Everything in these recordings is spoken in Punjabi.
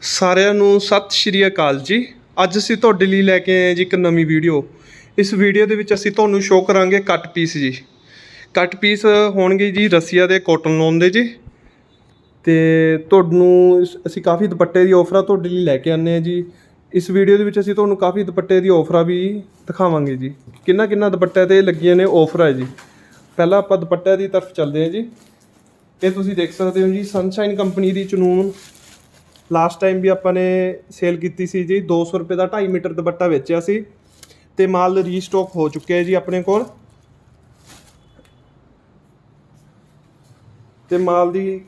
ਸਾਰਿਆਂ ਨੂੰ ਸਤਿ ਸ਼੍ਰੀ ਅਕਾਲ ਜੀ। ਅੱਜ ਅਸੀਂ ਤੁਹਾਡੇ ਲਈ ਲੈ ਕੇ ਆਏ ਹਾਂ ਜੀ ਇੱਕ ਨਵੀਂ ਵੀਡੀਓ। ਇਸ ਵੀਡੀਓ ਦੇ ਵਿੱਚ ਅਸੀਂ ਤੁਹਾਨੂੰ ਸ਼ੋਅ ਕਰਾਂਗੇ ਕੱਟ ਪੀਸ ਜੀ। ਕੱਟ ਪੀਸ ਹੋਣਗੇ ਜੀ ਰਸੀਆ ਦੇ ਕਾਟਨ ਲੋਨ ਦੇ ਜੀ। ਤੇ ਤੁਹਾਨੂੰ ਇਸ- ਅਸੀਂ ਕਾਫੀ ਦੁਪੱਟੇ ਦੀ ਆਫਰਾਂ ਤੁਹਾਡੇ ਲਈ ਲੈ ਕੇ ਆਨੇ ਆ ਜੀ। ਇਸ ਵੀਡੀਓ ਦੇ ਵਿੱਚ ਅਸੀਂ ਤੁਹਾਨੂੰ ਕਾਫੀ ਦੁਪੱਟੇ ਦੀ ਆਫਰਾਂ ਵੀ ਦਿਖਾਵਾਂਗੇ ਜੀ। ਕਿੰਨਾ ਕਿੰਨਾ ਦੁਪੱਟੇ ਤੇ ਲੱਗੀਆਂ ਨੇ ਆਫਰ ਹੈ ਜੀ। ਪਹਿਲਾਂ ਆਪਾਂ ਦੁਪੱਟੇ ਦੀ ਤਰਫ ਚੱਲਦੇ ਹਾਂ ਜੀ। ਇਹ ਤੁਸੀਂ ਦੇਖ ਸਕਦੇ ਹੋ ਜੀ ਸਨਸ਼ਾਈਨ ਕੰਪਨੀ ਦੀ ਚਨੂਨ। ਲਾਸਟ ਟਾਈਮ ਵੀ ਆਪਾਂ ਨੇ ਸੇਲ ਕੀਤੀ ਸੀ ਜੀ 200 ਰੁਪਏ ਦਾ 2.5 ਮੀਟਰ ਦੁਪੱਟਾ ਵੇਚਿਆ ਸੀ ਤੇ ਮਾਲ ਰੀਸਟਾਕ ਹੋ ਚੁੱਕਿਆ ਹੈ ਜੀ ਆਪਣੇ ਕੋਲ। ਤੇ ਮਾਲ ਦੀ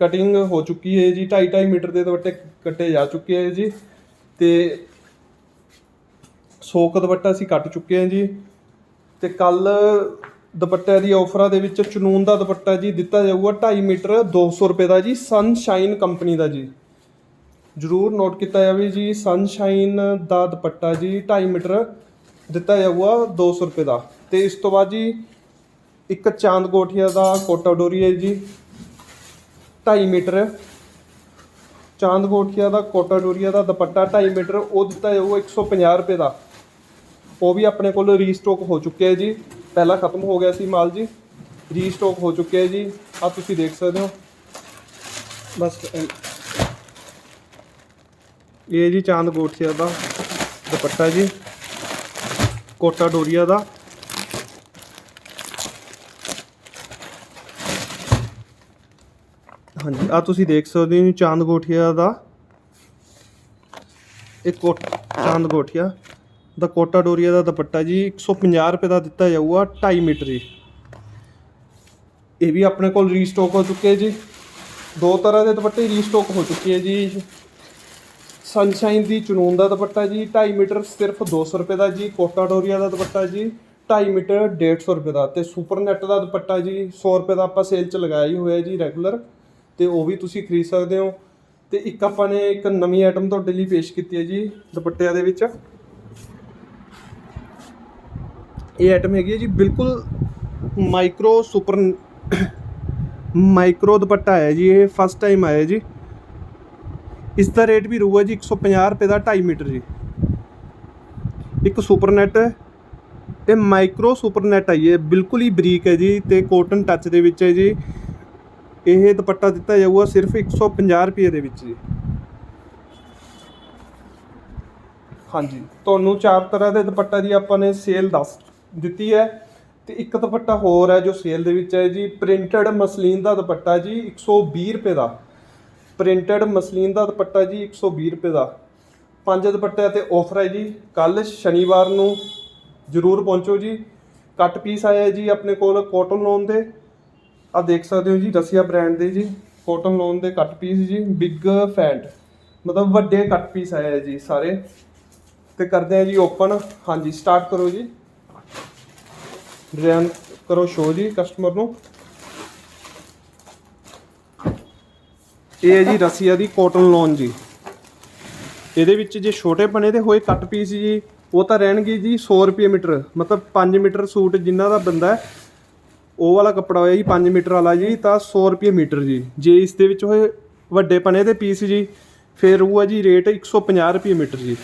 ਕਟਿੰਗ ਹੋ ਚੁੱਕੀ ਹੈ ਜੀ 2.5 2.5 ਮੀਟਰ ਦੇ ਦੁਪੱਟੇ ਕੱਟੇ ਜਾ ਚੁੱਕੇ ਹੈ ਜੀ ਤੇ ਸੋਕ ਦੁਪੱਟਾ ਅਸੀਂ ਕੱਟ ਚੁੱਕੇ ਹਾਂ ਜੀ ਤੇ ਕੱਲ ਦੁਪੱਟਿਆਂ ਦੀ ਆਫਰਾਂ ਦੇ ਵਿੱਚ ਚਨੂਨ ਦਾ ਦੁਪੱਟਾ ਜੀ ਦਿੱਤਾ ਜਾਊਗਾ 2.5 ਮੀਟਰ 200 ਰੁਪਏ ਦਾ ਜੀ ਸਨਸ਼ਾਈਨ ਕੰਪਨੀ ਦਾ ਜੀ। ਜਰੂਰ ਨੋਟ ਕੀਤਾ ਜਾਵੇ ਜੀ ਸਨਸ਼ਾਈਨ ਦਾ ਦੁਪੱਟਾ ਜੀ 2.5 ਮੀਟਰ ਦਿੱਤਾ ਜਾਊਗਾ 200 ਰੁਪਏ ਦਾ। ਤੇ ਇਸ ਤੋਂ ਬਾਅਦ ਜੀ, ਇੱਕ ਚਾਂਦ ਗੋਠੀਆ ਦਾ ਕੋਟਾ ਡੋਰੀ ਹੈ ਜੀ 2.5 ਮੀਟਰ। ਚਾਂਦ ਗੋਠੀਆ ਦਾ ਕੋਟਾ ਡੋਰੀਆ ਦਾ ਦੁਪੱਟਾ 2.5 ਮੀਟਰ, ਉਹ ਦਿੱਤਾ ਜਾਊਗਾ 150 ਰੁਪਏ ਦਾ। ਉਹ ਵੀ ਆਪਣੇ ਕੋਲ ਰੀਸਟਾਕ ਹੋ ਚੁੱਕਿਆ ਹੈ ਜੀ। ਪਹਿਲਾਂ ਖਤਮ ਹੋ ਗਿਆ ਸੀ ਮਾਲ ਜੀ। ਰੀਸਟਾਕ ਹੋ ਚੁੱਕਿਆ ਹੈ ਜੀ। ਆ ਤੁਸੀਂ ਦੇਖ ਸਕਦੇ ਹੋ। ਬਸ ਇਹ- ਜੀ ਚਾਂਦ ਗੋਠੀਆ ਦਾ ਦੁਪੱਟਾ ਜੀ, ਕੋਟਾ ਡੋਰੀਆ ਦਾ। ਹਾਂਜੀ ਆ ਤੁਸੀਂ ਦੇਖ ਸਕਦੇ ਹੋ ਜੀ ਚਾਂਦ ਗੋਠੀਆ ਦਾ। ਇਹ ਕੋਟ, ਚਾਂਦ ਗੋਠੀਆ ਦਾ ਕੋਟਾ ਡੋਰੀਆ ਦਾ ਦੁਪੱਟਾ ਜੀ 150 ਰੁਪਏ ਦਾ ਦਿੱਤਾ ਜਾਊਗਾ 2.5 ਮੀਟਰ ਜੀ। ਇਹ ਵੀ ਆਪਣੇ ਕੋਲ ਰੀਸਟਾਕ ਹੋ ਚੁੱਕੇ ਜੀ। ਦੋ ਤਰ੍ਹਾਂ ਦੇ ਦੁਪੱਟੇ ਰੀਸਟਾਕ ਹੋ ਚੁੱਕੇ ਜੀ। ਸਨਸ਼ਾਈਨ ਦੀ ਚਨੂਨ ਦਾ ਦੁਪੱਟਾ ਜੀ 2.5 ਮੀਟਰ ਸਿਰਫ 200 ਰੁਪਏ ਦਾ ਜੀ ਕੋਟਾ ਡੋਰੀਆ ਦਾ ਦੁਪੱਟਾ ਜੀ 2.5 ਮੀਟਰ 150 ਰੁਪਏ ਦਾ ਤੇ ਸੁਪਰ ਨੈਟ ਦਾ ਦੁਪੱਟਾ ਜੀ 100 ਰੁਪਏ ਦਾ ਆਪਾਂ ਸੇਲ 'ਚ ਲਗਾਇਆ ਹੀ ਹੋਇਆ ਜੀ ਰੈਗੂਲਰ ਤੇ ਉਹ ਵੀ ਤੁਸੀਂ ਖਰੀਦ ਸਕਦੇ ਹੋ ਤੇ ਇੱਕ ਆਪਾਂ ਨੇ ਇੱਕ ਨਵੀਂ ਆਈਟਮ ਤੁਹਾਡੇ ਲਈ ਪੇਸ਼ ਕੀਤੀ ਹੈ ਜੀ ਦੁਪੱਟਿਆਂ ਦੇ ਵਿੱਚ। ਇਹ ਆਈਟਮ ਹੈਗੀ ਹੈ ਜੀ ਬਿਲਕੁਲ ਮਾਈਕਰੋ ਸੁਪਰ ਮਾਈਕਰੋ ਦੁਪੱਟਾ ਹੈ ਜੀ, ਇਹ ਫਸਟ ਟਾਈਮ ਆਇਆ ਜੀ। ਇਸ ਦਾ ਰੇਟ ਵੀ ਰਹੂਗਾ ਜੀ 150 ਰੁਪਏ ਦਾ 2.5 ਮੀਟਰ ਜੀ। ਇੱਕ ਸੁਪਰਨੈਟ ਇਹ ਮਾਈਕਰੋ ਸੁਪਰ ਨੈਟ ਹੈ ਇਹ ਬਿਲਕੁਲ ਹੀ ਬਰੀਕ ਹੈ ਜੀ ਤੇ ਕੋਟਨ ਟੱਚ ਦੇ ਵਿੱਚ ਹੈ ਜੀ। ਇਹ ਦੁਪੱਟਾ ਦਿੱਤਾ ਜਾਊਗਾ ਸਿਰਫ 150 ਰੁਪਏ ਦੇ ਵਿੱਚ ਜੀ। ਹਾਂਜੀ, ਤੁਹਾਨੂੰ ਚਾਰ ਤਰ੍ਹਾਂ ਦੇ ਦੁਪੱਟਾ ਦੀ ਆਪਾਂ ਨੇ ਸੇਲ ਦੱਸ ਦਿੱਤੀ ਹੈ ਤੇ ਇੱਕ ਦੁਪੱਟਾ ਹੋਰ ਹੈ ਜੋ ਸੇਲ ਦੇ ਵਿੱਚ ਹੈ ਜੀ ਪ੍ਰਿੰਟਡ ਮਸਲੀਨ ਦਾ ਦੁਪੱਟਾ ਜੀ 120 ਰੁਪਏ ਦਾ। ਪ੍ਰਿੰਟਡ ਮਸਲੀਨ ਦਾ ਦੁਪੱਟਾ ਜੀ 120 ਰੁਪਏ ਦਾ। ਪੰਜ ਦੁਪੱਟਿਆਂ ਤੇ ਆਫਰ ਹੈ ਜੀ। ਕੱਲ ਸ਼ਨੀਵਾਰ ਨੂੰ ਜਰੂਰ ਪਹੁੰਚੋ ਜੀ। ਕੱਟ ਪੀਸ ਆਇਆ ਜੀ ਆਪਣੇ ਕੋਲ ਕੋਟਨ ਲੋਨ ਦੇ। ਆ ਦੇਖ ਸਕਦੇ ਹੋ ਜੀ ਰਸੀਆ ਬ੍ਰਾਂਡ ਦੇ ਜੀ। ਕੋਟਨ ਲੋਨ ਦੇ ਕੱਟ ਪੀਸ ਜੀ। ਬਿਗ ਫੈਂਟ ਮਤਲਬ ਵੱਡੇ ਕੱਟ ਪੀਸ ਆਏ ਆ ਜੀ ਸਾਰੇ। ਤੇ ਕਰਦੇ ਆ ਜੀ ਓਪਨ ਹਾਂਜੀ ਸਟਾਰਟ ਕਰੋ ਜੀ। ਡਿਜ਼ਾਈਨ ਕਰੋ ਸ਼ੋ ਜੀ ਕਸਟਮਰ ਨੂੰ। ਇਹ ਹੈ ਜੀ ਰਸੀਆ ਦੀ ਕਾਟਨ ਲੋਨ ਜੀ। ਇਹਦੇ ਵਿੱਚ ਜੇ ਛੋਟੇ ਬਣੇ ਦੇ ਹੋਏ ਕੱਟ ਪੀਸ ਜੀ, ਉਹ ਤਾਂ ਰਹਿਣਗੇ ਜੀ 100 ਰੁਪਏ ਮੀਟਰ, ਮਤਲਬ 5 ਮੀਟਰ ਸੂਟ ਜਿੰਨਾ ਦਾ ਬੰਦਾ ਉਹ ਵਾਲਾ ਕੱਪੜਾ ਹੋਇਆ ਜੀ 5 ਮੀਟਰ ਵਾਲਾ ਜੀ, ਤਾਂ 100 ਰੁਪਏ ਮੀਟਰ ਜੀ। ਜੇ ਇਸ ਦੇ ਵਿੱਚ ਹੋਏ ਵੱਡੇ ਪਨੇ ਦੇ ਪੀਸ ਜੀ, ਫਿਰ ਉਹ ਹੈ ਜੀ ਰੇਟ 150 ਰੁਪਏ ਮੀਟਰ ਜੀ।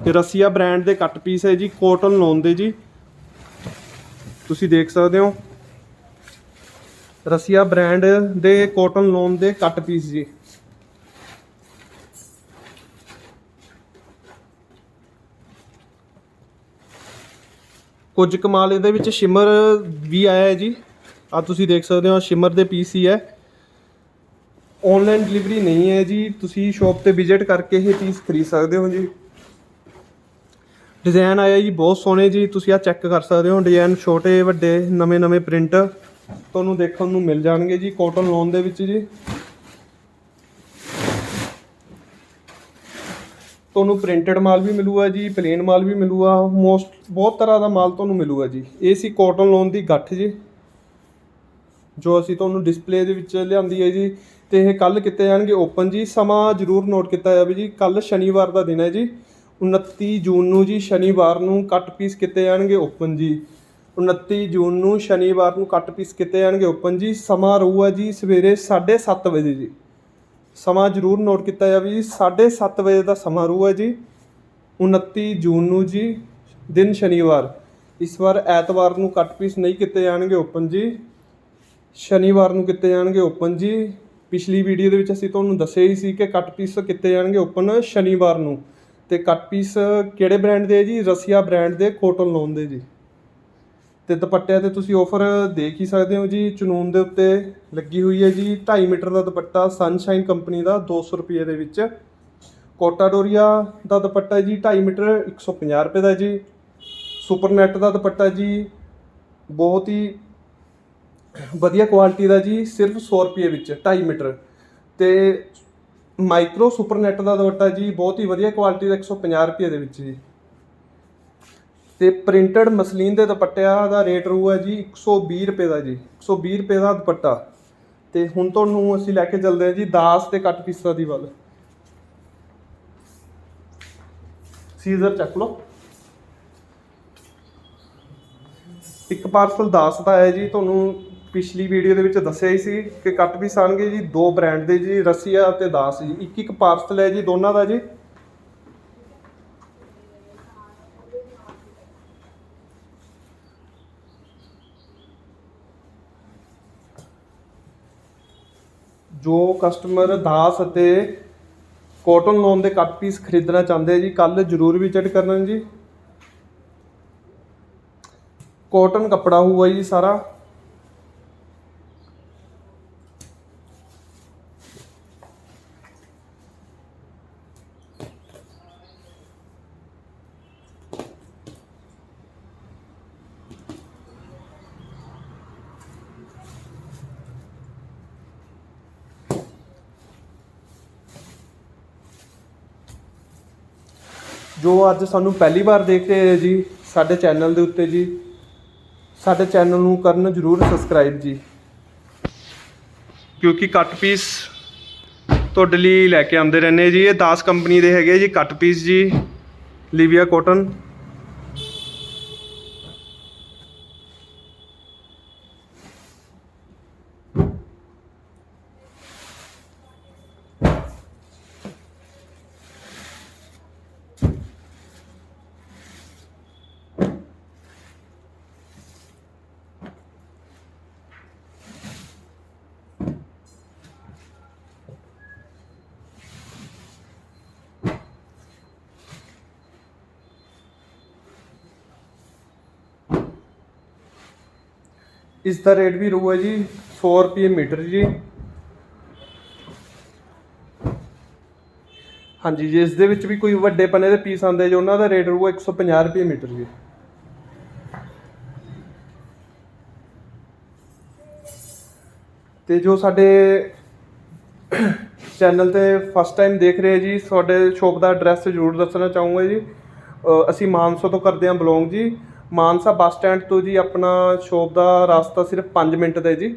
ਤੇ ਰਸੀਆ ਬ੍ਰਾਂਡ ਦੇ ਕੱਟ ਪੀਸ ਹੈ ਜੀ ਕੋਟਨ ਲੋਨ ਦੇ ਜੀ। ਤੁਸੀਂ ਦੇਖ ਸਕਦੇ ਹੋ। ਰਸੀਆ ਬ੍ਰਾਂਡ ਦੇ ਕੋਟਨ ਲੋਨ ਦੇ ਕੱਟ ਪੀਸ ਜੀ। ਕੁਝ ਕਮਾਲ ਇਹਦੇ ਵਿੱਚ ਸ਼ਿਮਰ ਵੀ ਆਇਆ ਹੈ ਜੀ। ਆ ਤੁਸੀਂ ਦੇਖ ਸਕਦੇ ਹੋ ਸ਼ਿਮਰ ਦੇ ਪੀਸ ਹੀ ਹੈ। ਆਨਲਾਈਨ ਡਿਲੀਵਰੀ ਨਹੀਂ ਹੈ ਜੀ। ਤੁਸੀਂ ਸ਼ਾਪ ਤੇ ਵਿਜ਼ਿਟ ਕਰਕੇ ਇਹ ਪੀਸ ਖਰੀਦ ਸਕਦੇ ਹੋ ਜੀ। ਡਿਜ਼ਾਈਨ ਆਇਆ ਜੀ, ਬਹੁਤ ਸੋਹਣੇ ਜੀ। ਤੁਸੀਂ ਆ ਚੈੱਕ ਕਰ ਸਕਦੇ ਹੋ ਡਿਜ਼ਾਈਨ ਛੋਟੇ, ਵੱਡੇ ਨਵੇਂ ਨਵੇਂ ਪ੍ਰਿੰਟ ਤੁਹਾਨੂੰ ਦੇਖਣ ਨੂੰ ਮਿਲ ਜਾਣਗੇ ਜੀ ਕਾਟਨ ਲੋਨ ਦੇ ਵਿੱਚ ਜੀ। ਤੁਹਾਨੂੰ ਪ੍ਰਿੰਟਡ ਮਾਲ ਵੀ ਮਿਲੂਗਾ ਜੀ ਪਲੇਨ ਮਾਲ ਵੀ ਮਿਲੂਗਾ ਮੋਸਟ ਬਹੁਤ ਤਰ੍ਹਾਂ ਦਾ ਮਾਲ ਤੁਹਾਨੂੰ ਮਿਲੂਗਾ ਜੀ। ਇਹ ਸੀ ਕਾਟਨ ਲੋਨ ਦੀ ਗੱਠ ਜੀ, ਜੋ ਅਸੀਂ ਤੁਹਾਨੂੰ ਡਿਸਪਲੇ ਦੇ ਵਿੱਚ ਲਿਆਂਦੀ ਹੈ ਜੀ। ਤੇ ਇਹ ਕੱਲ ਕੀਤੇ ਜਾਣਗੇ ਓਪਨ ਜੀ, ਸਮਾਂ ਜ਼ਰੂਰ ਨੋਟ ਕੀਤਾ ਜਾਵੇ ਜੀ। ਕੱਲ ਸ਼ਨੀਵਾਰ ਦਾ ਦਿਨ ਹੈ ਜੀ 29 ਜੂਨ ਨੂੰ ਜੀ, ਸ਼ਨੀਵਾਰ ਨੂੰ ਕੱਟ ਪੀਸ ਕੀਤੇ ਜਾਣਗੇ ਓਪਨ ਜੀ। 29 ਜੂਨ ਨੂੰ ਸ਼ਨੀਵਾਰ ਨੂੰ ਕੱਟ ਪੀਸ ਕੀਤੇ ਜਾਣਗੇ ਓਪਨ ਜੀ। ਸਮਾਂ ਰਹੂਗਾ ਜੀ ਸਵੇਰੇ 7:30 ਵਜੇ ਜੀ। ਸਮਾਂ ਜ਼ਰੂਰ ਨੋਟ ਕੀਤਾ ਜਾਵੇ ਜੀ 7:30 ਵਜੇ ਦਾ ਸਮਾਂ ਰੂ ਹੈ ਜੀ 29 ਜੂਨ ਨੂੰ ਜੀ, ਦਿਨ ਸ਼ਨੀਵਾਰ। ਇਸ ਵਾਰ ਐਤਵਾਰ ਨੂੰ ਕੱਟ ਪੀਸ ਨਹੀਂ ਕੀਤੇ ਜਾਣਗੇ ਓਪਨ ਜੀ। ਸ਼ਨੀਵਾਰ ਨੂੰ ਕੀਤੇ ਜਾਣਗੇ ਓਪਨ ਜੀ। ਪਿਛਲੀ ਵੀਡੀਓ ਦੇ ਵਿੱਚ ਅਸੀਂ ਤੁਹਾਨੂੰ ਦੱਸਿਆ ਹੀ ਸੀ ਕਿ ਕੱਟ ਪੀਸ ਕੀਤੇ ਜਾਣਗੇ ਓਪਨ ਸ਼ਨੀਵਾਰ ਨੂੰ। ਤੇ ਕੱਟ ਪੀਸ ਕਿਹੜੇ ਬ੍ਰਾਂਡ ਦੇ ਜੀ? ਰਸੀਆ ਬ੍ਰਾਂਡ ਦੇ ਕੋਟਨ ਲੋਨ ਦੇ ਜੀ। ਤੇ ਦੁਪੱਟਿਆਂ ਤੇ ਤੁਸੀਂ ਆਫਰ ਦੇਖ ਹੀ ਸਕਦੇ ਹੋ ਜੀ, ਚਨੂਨ ਦੇ ਉੱਤੇ ਲੱਗੀ ਹੋਈ ਹੈ ਜੀ 2.5 ਮੀਟਰ ਦਾ ਦੁਪੱਟਾ ਸਨਸ਼ਾਈਨ ਕੰਪਨੀ ਦਾ 200 ਰੁਪਏ ਦੇ ਵਿੱਚ। ਕੋਟਾ ਡੋਰੀਆ ਦਾ ਦੁਪੱਟਾ ਜੀ 2.5 ਮੀਟਰ 150 ਰੁਪਏ ਦਾ ਜੀ। ਸੁਪਰ ਨੈਟ ਦਾ ਦੁਪੱਟਾ ਜੀ, ਬਹੁਤ ਹੀ ਵਧੀਆ ਕੁਆਲਿਟੀ ਦਾ ਜੀ, ਸਿਰਫ 100 ਰੁਪਏ ਵਿੱਚ 2.5 ਮੀਟਰ। ਤੇ ਮਾਈਕਰੋ ਸੁਪਰ ਨੈਟ ਦਾ ਦੁਪੱਟਾ ਜੀ, ਬਹੁਤ ਹੀ ਵਧੀਆ ਕੁਆਲਿਟੀ ਦਾ 150 ਰੁਪਏ ਦੇ ਵਿੱਚ ਜੀ। ਤੇ ਪ੍ਰਿੰਟਡ ਮਸਲੀਨ ਦੇ ਦੁਪੱਟਿਆਂ ਦਾ ਰੇਟ ਰੂ ਹੈ ਜੀ 120 ਰੁਪਏ ਦਾ ਜੀ 120 ਰੁਪਏ ਦਾ ਦੁਪੱਟਾ। ਤੇ ਹੁਣ ਤੁਹਾਨੂੰ ਅਸੀਂ ਲੈ ਕੇ ਚੱਲਦੇ ਹਾਂ ਜੀ ਦਾਸ ਤੇ ਕੱਟ ਪੀਸਾਂ ਦੀ ਵੱਲ। ਸੀਜ਼ਰ ਚੱਕ ਲਓ। ਇੱਕ ਪਾਰਸਲ ਦਾਸ ਦਾ ਹੈ ਜੀ, ਤੁਹਾਨੂੰ ਪਿਛਲੀ ਵੀਡੀਓ ਦੇ ਵਿੱਚ ਦੱਸਿਆ ਹੀ ਸੀ ਕਿ ਕੱਟ ਪੀਸ ਆਣਗੇ ਜੀ, ਦੋ ਬ੍ਰਾਂਡ ਦੇ ਜੀ, ਰਸੀਆ ਤੇ ਦਾਸ ਜੀ। ਇੱਕ ਇੱਕ ਪਾਰਸਲ ਹੈ ਜੀ ਦੋਨਾਂ ਦਾ ਜੀ। ਜੋ ਕਸਟਮਰ ਦਾਸ ਅਤੇ ਕਾਟਨ ਲੋਨ ਦੇ ਕੱਟ ਪੀਸ ਖਰੀਦਣਾ ਚਾਹੁੰਦੇ ਜੀ ਕੱਲ ਜਰੂਰ ਵਿਜ਼ਿਟ ਕਰਨਾ ਜੀ। ਕਾਟਨ ਕੱਪੜਾ ਹੋਊਗਾ ਜੀ ਸਾਰਾ। ਜੋ ਅੱਜ ਸਾਨੂੰ ਪਹਿਲੀ ਵਾਰ ਦੇਖ ਰਹੇ ਹੈ ਜੀ, ਸਾਡੇ ਚੈਨਲ ਦੇ ਉੱਤੇ ਜੀ। ਸਾਡੇ ਚੈਨਲ ਨੂੰ ਕਰਨ ਜਰੂਰ ਸਬਸਕ੍ਰਾਈਬ ਜੀ। ਕਿਉਂਕਿ ਕੱਟ ਪੀਸ ਤੁਹਾਡੇ ਲਈ ਲੈ ਕੇ ਆਉਂਦੇ ਰਹਿੰਦੇ ਜੀ। ਇਹ 10 ਕੰਪਨੀ ਦੇ ਹੈਗੇ ਜੀ ਕੱਟ ਪੀਸ ਜੀ ਲੀਵੀਆ ਕਾਟਨ ਇਸ ਦਾ ਰੇਟ ਵੀ ਰਹੂਗਾ ਜੀ 100 ਰੁਪਏ ਮੀਟਰ ਜੀ। ਹਾਂਜੀ ਜੀ, ਇਸ ਦੇ ਵਿੱਚ ਵੀ ਕੋਈ ਵੱਡੇ ਪਨੇ ਦੇ ਪੀਸ ਆਉਂਦੇ ਜੀ, ਉਹਨਾਂ ਦਾ ਰੇਟ ਰਹੂਗਾ 150 ਰੁਪਏ ਮੀਟਰ ਜੀ। ਤੇ ਜੋ ਸਾਡੇ ਚੈਨਲ ਤੇ ਫਸਟ ਟਾਈਮ ਦੇਖ ਰਹੇ ਜੀ, ਤੁਹਾਡੇ ਸ਼ੋਪ ਦਾ ਐਡਰੈਸ ਜ਼ਰੂਰ ਦੱਸਣਾ ਚਾਹੂੰਗਾ ਜੀ। ਅਸੀਂ ਮਾਨਸੋ ਤੋਂ ਕਰਦੇ ਹਾਂ ਬਿਲੋਂਗ ਜੀ। ਮਾਨਸਾ ਬੱਸ ਸਟੈਂਡ ਤੋਂ ਜੀ ਆਪਣਾ ਸ਼ੋਪ ਦਾ ਰਸਤਾ ਸਿਰਫ 5 ਮਿੰਟ ਦਾ ਹੈ ਜੀ।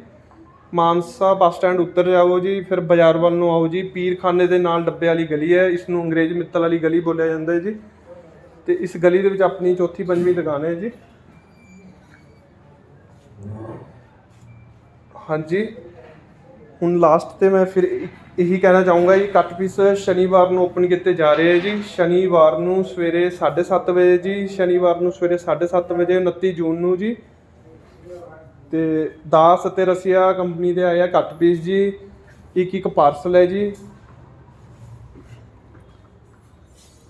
ਮਾਨਸਾ ਬੱਸ ਸਟੈਂਡ ਉੱਤਰ ਜਾਓ ਜੀ, ਫਿਰ ਬਾਜ਼ਾਰ ਵੱਲ ਨੂੰ ਆਓ ਜੀ। ਪੀਰਖਾਨੇ ਦੇ ਨਾਲ ਡੱਬੇ ਵਾਲੀ ਗਲੀ ਹੈ ਇਸ ਨੂੰ ਅੰਗਰੇਜ਼ ਮਿੱਤਲ ਵਾਲੀ ਗਲੀ ਬੋਲਿਆ ਜਾਂਦਾ ਹੈ ਜੀ। ਤੇ ਇਸ ਗਲੀ ਦੇ ਵਿੱਚ ਆਪਣੀ ਚੌਥੀ ਪੰਜਵੀਂ ਦੁਕਾਨ ਹੈ ਜੀ। ਹਾਂਜੀ। ਹੁਣ ਲਾਸਟ ਤੇ ਮੈਂ ਫਿਰ ਇਹੀ ਕਹਿਣਾ ਚਾਹੂੰਗਾ ਜੀ, ਕੱਟ ਪੀਸ ਸ਼ਨੀਵਾਰ ਨੂੰ ਓਪਨ ਕੀਤੇ ਜਾ ਰਹੇ ਹੈ ਜੀ। ਸ਼ਨੀਵਾਰ ਨੂੰ ਸਵੇਰੇ 7:30 ਵਜੇ ਜੀ, ਸ਼ਨੀਵਾਰ ਨੂੰ ਸਵੇਰੇ 7:30 ਵਜੇ 29 ਜੂਨ ਨੂੰ ਜੀ। ਤੇ ਦਾਸ ਅਤੇ ਰਸੀਆ ਕੰਪਨੀ ਦੇ ਆਏ ਆ ਕੱਟ ਪੀਸ ਜੀ। ਇੱਕ ਇੱਕ ਪਾਰਸਲ ਹੈ ਜੀ।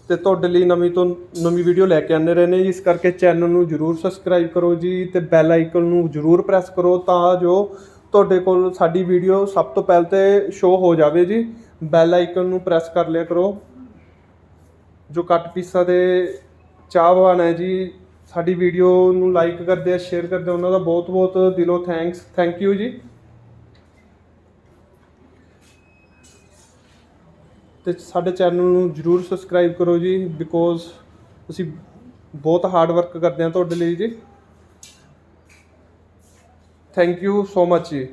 ਤੇ ਤੁਹਾਡੇ ਲਈ ਨਵੀਂ ਤੋਂ ਨਵੀਂ ਵੀਡੀਓ ਲੈ ਕੇ ਆਉਂਦੇ ਰਹਿੰਦੇ ਜੀ। ਇਸ ਕਰਕੇ ਚੈਨਲ ਨੂੰ ਜਰੂਰ ਸਬਸਕ੍ਰਾਈਬ ਕਰੋ ਜੀ ਤੇ ਬੈਲ ਆਈਕਨ ਨੂੰ ਜਰੂਰ ਪ੍ਰੈਸ ਕਰੋ ਤਾਂ ਜੋ ਤੁਹਾਡੇ ਕੋਲ ਸਾਡੀ ਵੀਡੀਓ ਸਭ ਤੋਂ ਪਹਿਲ ਤੇ ਸ਼ੋ ਹੋ ਜਾਵੇ ਜੀ। ਬੈਲ ਆਈਕਨ ਨੂੰ ਪ੍ਰੈਸ ਕਰ ਲਿਆ ਕਰੋ। ਜੋ ਕੱਟ ਪੀਸਾਂ ਦੇ ਚਾਹਵਾਨ ਹੈ ਜੀ, ਸਾਡੀ ਵੀਡੀਓ ਨੂੰ ਲਾਈਕ ਕਰਦੇ ਆ ਸ਼ੇਅਰ ਕਰਦੇ ਉਹਨਾਂ ਦਾ ਬਹੁਤ ਬਹੁਤ ਦਿਲੋਂ ਥੈਂਕਸ ਥੈਂਕ ਯੂ ਜੀ। ਤੇ ਸਾਡੇ ਚੈਨਲ ਨੂੰ ਜਰੂਰ ਸਬਸਕ੍ਰਾਈਬ ਕਰੋ ਜੀ ਬਿਕੋਜ਼ ਅਸੀਂ ਬਹੁਤ ਹਾਰਡ ਵਰਕ ਕਰਦੇ ਹਾਂ ਤੁਹਾਡੇ ਲਈ ਜੀ। ਥੈਂਕ ਯੂ ਸੋ ਮਚ ਜੀ